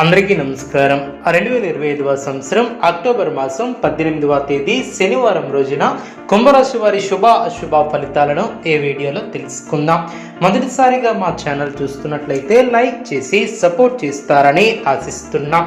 అందరికీ నమస్కారం. రెండు వేల ఇరవై ఐదవ సంవత్సరం అక్టోబర్ మాసం పద్దెనిమిదవ తేదీ శనివారం రోజున కుంభరాశి వారి శుభ అశుభ ఫలితాలను ఈ వీడియోలో తెలుసుకుందాం. మొదటిసారిగా మా ఛానల్ చూస్తున్నట్లయితే లైక్ చేసి సపోర్ట్ చేస్తారని ఆశిస్తున్నాం.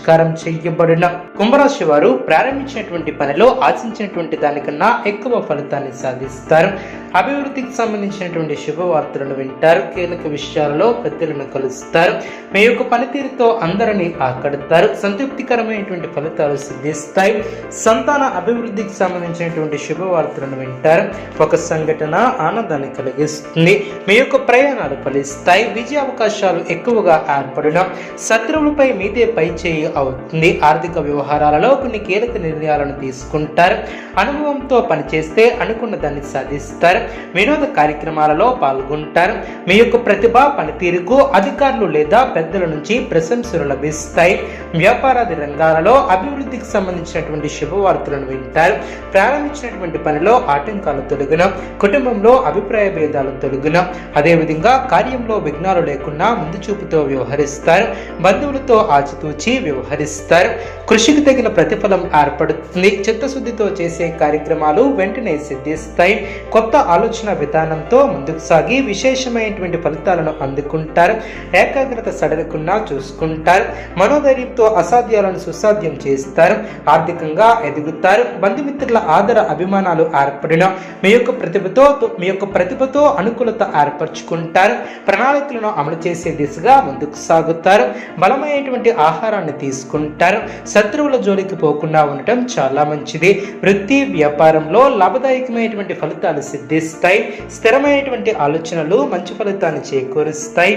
చేయబడిన కుంభరాశి వారు ప్రారంభించినటువంటి పనిలో ఆశించినటువంటి దానికన్నా ఎక్కువ ఫలితాన్ని సాధిస్తారు. అభివృద్ధికి సంబంధించినటువంటి శుభవార్తలను వింటారు కీలక విషయాలలో పెద్దలను కలుస్తారు. మీ యొక్క పనితీరుతో అందరినీ ఆకడతారు. సంతృప్తికరమైనటువంటి ఫలితాలు సిద్ధిస్తాయి. సంతాన అభివృద్ధికి సంబంధించినటువంటి శుభవార్తలను వింటారు. ఒక సంఘటన ఆనందాన్ని కలిగిస్తుంది. మీ యొక్క ప్రయాణాలు ఫలిస్తాయి. విజయ అవకాశాలు ఎక్కువగా ఏర్పడిన శత్రువులపై మీదే పై చేయి అవుతుంది. ఆర్థిక వ్యవహారాలలో కొన్ని కీలక నిర్ణయాలను తీసుకుంటారు. అనుభవంతో పనిచేస్తే అనుకున్న దాన్ని సాధిస్తారు. వినోద కార్యక్రమాలలో పాల్గొంటారు. మీ యొక్క ప్రతిభ పనితీరుకు అధికారులు లేదా పెద్దల నుంచి ప్రశంసలు లభిస్తాయి. వ్యాపారాది రంగాలలో అభివృద్ధికి సంబంధించినటువంటి శుభవార్తలను వింటారు. ప్రారంభించినటువంటి పనిలో ఆటంకాలు తొలగిన కుటుంబంలో అభిప్రాయ భేదాలు తొలగిన అదేవిధంగా కార్యంలో విఘ్నాలు లేకుండా ముందు చూపుతో వ్యవహరిస్తారు. బంధువులతో ఆచితూచి వ్యవహరిస్తారు. కృషికి తగిన ప్రతిఫలం ఏర్పడుతుంది. చిత్తశుద్ధితో చేసే కార్యక్రమాలు వెంటనే సిద్ధిస్తాయి. కొత్త ఆలోచన విధానంతో ముందుకు సాగి విశేషమైనటువంటి ఫలితాలను అందుకుంటారు. ఏకాగ్రత సడలకుండా చూసుకుంటారు. మనోధైర్యంతో అసాధ్యాలను సుసాధ్యం చేస్తారు ఆర్థికంగా ఎదుగుతారు బంధుమిత్రుల ఆదర అభిమానాలు ఏర్పడిన మీ యొక్క ప్రతిభతో మీ యొక్క ప్రతిభతో అనుకూలత ఏర్పరచుకుంటారు ప్రణాళికలను అమలు చేసే దిశగా ముందుకు సాగుతారు బలమైనటువంటి ఆహారాన్ని తీసుకుంటారు శత్రువుల జోలికి పోకుండా ఉండటం చాలా మంచిది. వృత్తి వ్యాపారంలో లాభదాయకమైనటువంటి ఫలితాలు సిద్ధిస్తాయి స్థిరమైనటువంటి ఆలోచనలు మంచి ఫలితాన్ని చేకూరుస్తాయి.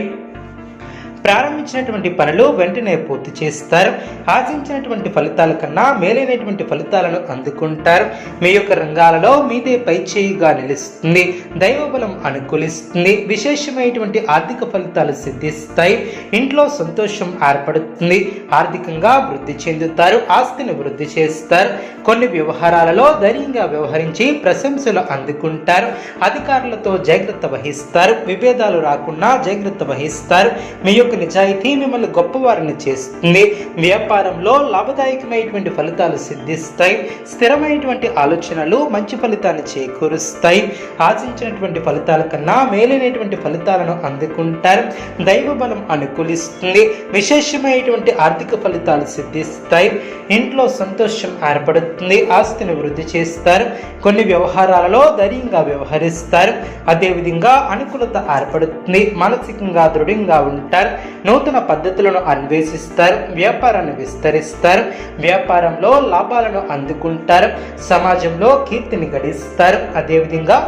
ప్రారంభించినటువంటి పనులు వెంటనే పూర్తి చేస్తారు. ఆశించినటువంటి ఫలితాల కన్నా మేలైనటువంటి ఫలితాలను అందుకుంటారు. మీ యొక్క రంగాలలో మీదే పై చేయిగా నిలుస్తుంది. దైవబలం అనుకూలిస్తుంది. విశేషమైనటువంటి ఆర్థిక ఫలితాలు సిద్ధిస్తాయి. ఇంట్లో సంతోషం ఏర్పడుతుంది. ఆర్థికంగా వృద్ధి చెందుతారు. ఆస్తిని వృద్ధి చేస్తారు. కొన్ని వ్యవహారాలలో ధైర్యంగా వ్యవహరించి ప్రశంసలు అందుకుంటారు. అధికారులతో జాగ్రత్త వహిస్తారు. విభేదాలు రాకుండా జాగ్రత్త వహిస్తారు. మీ యొక్క నిజాయితీ మిమ్మల్ని గొప్పవారిని చేస్తుంది. వ్యాపారంలో లాభదాయకమైనటువంటి ఫలితాలు సిద్ధిస్తాయి. స్థిరమైనటువంటి ఆలోచనలు మంచి ఫలితాన్ని చేకూరుస్తాయి. ఆశించినటువంటి ఫలితాల కన్నా మేలైనటువంటి ఫలితాలను అందుకుంటారు. దైవ బలం అనుకూలిస్తుంది. విశేషమైనటువంటి ఆర్థిక ఫలితాలు సిద్ధిస్తాయి. ఇంట్లో సంతోషం ఏర్పడుతుంది. ఆస్తిని వృద్ధి చేస్తారు. కొన్ని వ్యవహారాలలో ధైర్యంగా వ్యవహరిస్తారు. అదేవిధంగా అనుకూలత ఏర్పడుతుంది. మానసికంగా దృఢంగా ఉంటారు. నూతన పద్ధతులను అన్వేషిస్తారు వ్యాపారాన్ని విస్తరిస్తారు వ్యాపారంలో లాభాలను అందుకుంటారు సమాజంలో కీర్తిని గడిస్తారు. అదేవిధంగా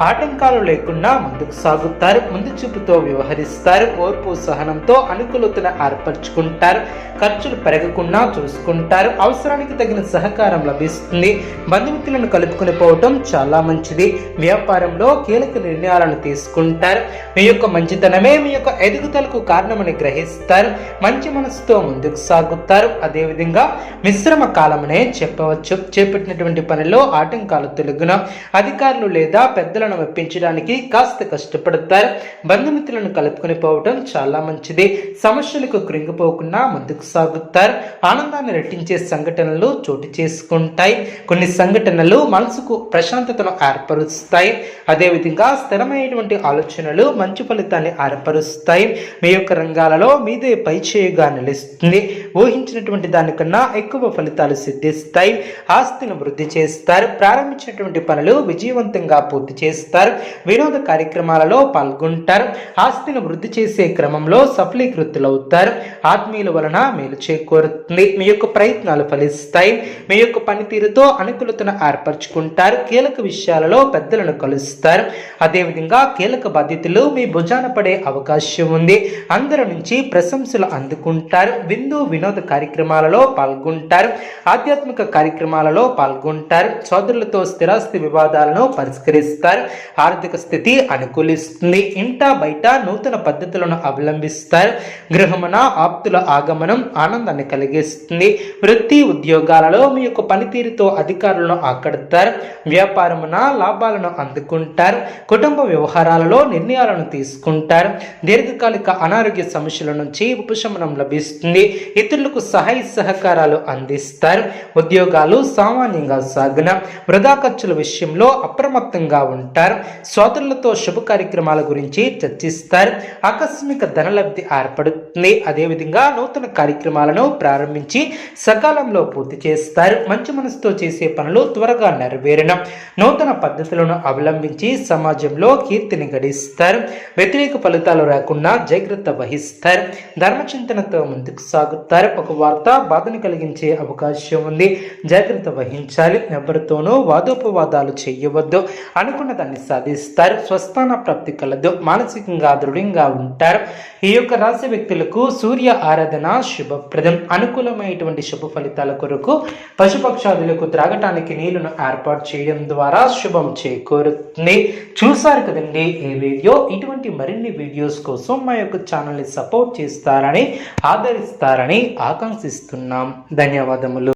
ఆటంకాలు లేకుండా ముందుకు సాగుతారు. ముందు చూపుతో వ్యవహరిస్తారు. ఓర్పు సహనంతో అనుకూలతను ఏర్పరచుకుంటారు. ఖర్చులు పెరగకుండా చూసుకుంటారు. అవసరానికి తగిన సహకారం లభిస్తుంది. బంధుమిత్రులను కలుపుకొని పోవటం చాలా మంచిది. వ్యాపారంలో కీలక నిర్ణయాలను తీసుకుంటారు. మీ యొక్క మంచితనమే మీ యొక్క ఎదుగుదలకు కారణమని గ్రహిస్తారు. మంచి మనసుతో ముందుకు సాగుతారు. అదేవిధంగా మిశ్రమ కాలమనే చెప్పవచ్చు. చేపట్టినటువంటి పనిలో ఆటంకాలు తొలగున అధికారులు లేదా పెద్దలను మెప్పించడానికి కాస్త కష్టపడతారు. బంధుమిత్రులను కలుపుకొని పోవడం చాలా మంచిది. సమస్యలకు కృంగిపోకుండా ముందుకు సాగుతారు. ఆనందాన్ని రెట్టించే సంఘటనలు చోటు చేసుకుంటాయి. కొన్ని సంఘటనలు మనసుకు ప్రశాంతతను ఏర్పరుస్తాయి. అదేవిధంగా స్థిరమైనటువంటి ఆలోచనలు మంచి ఫలితాన్ని ఏర్పరుస్తాయి. మీ యొక్క రంగాలలో మీదే పైచేయుగా నిలుస్తుంది. ఊహించినటువంటి దానికన్నా ఎక్కువ ఫలితాలు సిద్ధిస్తాయి. ఆస్తిని వృద్ధి చేస్తారు. ప్రారంభించినటువంటి పనులు విజయవంతంగా పూర్తి చేస్తారు. చేస్తారు. వినోద కార్యక్రమాలలో పాల్గొంటారు. ఆస్తిని వృద్ధి చేసే క్రమంలో సఫలీకృతులవుతారు. ఆత్మీయుల వలన మేలు చేకూరుతుంది. మీ యొక్క ప్రయత్నాలు ఫలిస్తాయి. మీ యొక్క పనితీరుతో అనుకూలతను ఏర్పరచుకుంటారు. కీలక విషయాలలో పెద్దలను కలుస్తారు. అదేవిధంగా కీలక బాధ్యతలు మీ భుజాన పడే అవకాశం ఉంది. అందరి నుంచి ప్రశంసలు అందుకుంటారు. విందు వినోద కార్యక్రమాలలో పాల్గొంటారు. ఆధ్యాత్మిక కార్యక్రమాలలో పాల్గొంటారు. సోదరులతో స్థిరాస్తి వివాదాలను పరిష్కరిస్తారు. ఆర్థిక స్థితి అనుకూలిస్తుంది. ఇంట బయట నూతన పద్ధతులను అవలంబిస్తారు. గృహమున ఆప్తుల ఆగమనం ఆనందాన్ని కలిగిస్తుంది. వృత్తి ఉద్యోగాలలో మీ యొక్క పనితీరుతో అధికారులను ఆకడతారు. వ్యాపారమున లాభాలను అందుకుంటారు. కుటుంబ వ్యవహారాలలో నిర్ణయాలను తీసుకుంటారు. దీర్ఘకాలిక అనారోగ్య సమస్యల నుంచి ఉపశమనం లభిస్తుంది. ఇతరులకు సహాయ సహకారాలు అందిస్తారు. ఉద్యోగాలు సామాన్యంగా సాగున వృధా ఖర్చుల విషయంలో అప్రమత్తంగా ఉంటారు. సోదరులతో శుభ కార్యక్రమాల గురించి చర్చిస్తారు. ఆకస్మిక ధనలబ్ధి ఏర్పడుతుంది. అదేవిధంగా నూతన కార్యక్రమాలను ప్రారంభించి సకాలంలో పూర్తి చేస్తారు. మంచి మనసుతో చేసే పనులు త్వరగా నెరవేరిన నూతన పద్ధతులను అవలంబించి సమాజంలో కీర్తిని గడిస్తారు. వ్యతిరేక ఫలితాలు రాకుండా జాగ్రత్త వహిస్తారు. ధర్మచింతనతో ముందుకు సాగుతారు. ఒక వార్త బాధను కలిగించే అవకాశం ఉంది. జాగ్రత్త వహించాలి. ఎవరితోనూ వాదోపవాదాలు చేయవద్దు. అనుకున్న ఫలితాన్ని సాధిస్తారు. స్వస్థాన ప్రాప్తి కలదు. మానసికంగా దృఢంగా ఉంటారు. ఈ యొక్క రాశి వ్యక్తులకు సూర్య ఆరాధన శుభప్రదం. అనుకూలమైనటువంటి శుభ ఫలితాల కొరకు పశుపక్షాదులకు త్రాగటానికి నీళ్ళను ఏర్పాటు చేయడం ద్వారా శుభం చేకూరుతుంది. చూసారు కదండి ఈ వీడియో? ఇటువంటి మరిన్ని వీడియోస్ కోసం మా యొక్క ఛానల్ని సపోర్ట్ చేస్తారని ఆదరిస్తారని ఆకాంక్షిస్తున్నాం. ధన్యవాదములు.